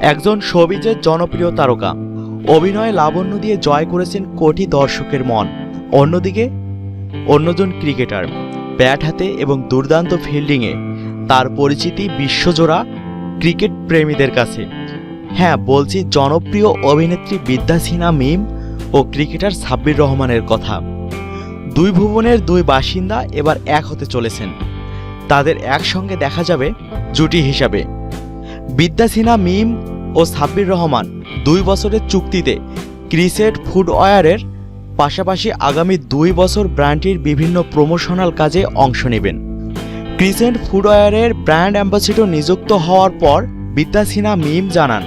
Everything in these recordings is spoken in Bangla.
একজন শোবিজের জনপ্রিয় তারকা। অভিনয়ে লাবণ্য দিয়ে জয় করেছেন কোটি দর্শকের মন। অন্যদিকে, অন্যজন ক্রিকেটার, ব্যাট হাতে এবং দুর্দান্ত ফিল্ডিংয়ে তার পরিচিতি বিশ্বজোড়া ক্রিকেট প্রেমীদের কাছে। হ্যাঁ বলছি জনপ্রিয় অভিনেত্রী বিদ্যা সিনহা মিম ও ক্রিকেটার সাব্বির রহমানের কথা। দুই ভুবনের দুই বাসিন্দা এবার এক হতে চলেছেন। তাদের একসঙ্গে দেখা যাবে জুটি হিসাবে। বিদ্যা সিনহা মিম ও সাব্বির রহমান দুই বছরের চুক্তিতে ক্রিসেট ফুটওয়্যারের পাশাপাশি আগামী দুই বছর ব্র্যান্ডটির বিভিন্ন প্রমোশনাল কাজে অংশ নেবেন। ক্রিসেন্ট ফুটওয়্যারের ব্র্যান্ড অ্যাম্বাসিডর নিযুক্ত হওয়ার পর বিদ্যা সিনহা মিম জানান,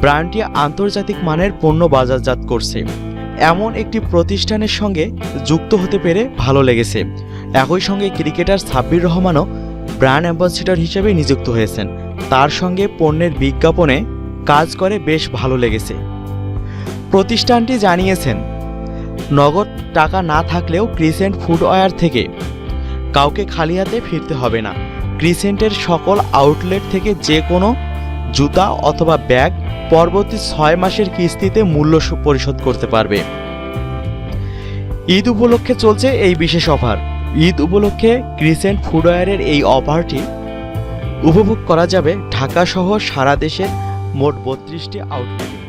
ব্র্যান্ডটি আন্তর্জাতিক মানের পণ্য বাজারজাত করছে। এমন একটি প্রতিষ্ঠানের সঙ্গে যুক্ত হতে পেরে ভালো লেগেছে। একই সঙ্গে ক্রিকেটার সাব্বির রহমানও ব্র্যান্ড অ্যাম্বাসিডর হিসেবে নিযুক্ত হয়েছেন। তার সঙ্গে পণ্যের বিজ্ঞাপনে কাজ করে বেশ ভালো লেগেছে। প্রতিষ্ঠানটি জানিয়েছেন, নগদ টাকা না থাকলেও ক্রিসেন্ট ফুটওয়্যার থেকে কাউকে খালি হাতে ফিরতে হবে না। ক্রিসেন্টের সকল আউটলেট থেকে যে কোনো জুতা অথবা ব্যাগ পরবর্তী ছয় মাসের কিস্তিতে মূল্য পরিশোধ করতে পারবে। ঈদ উপলক্ষে চলছে এই বিশেষ অফার। ঈদ উপলক্ষে ক্রিসেন্ট ফুটওয়্যারের এই অফারটি উপভোগ করা যাবে ঢাকা সহ সারা দেশের মোট বত্রিশটি আউটলেটে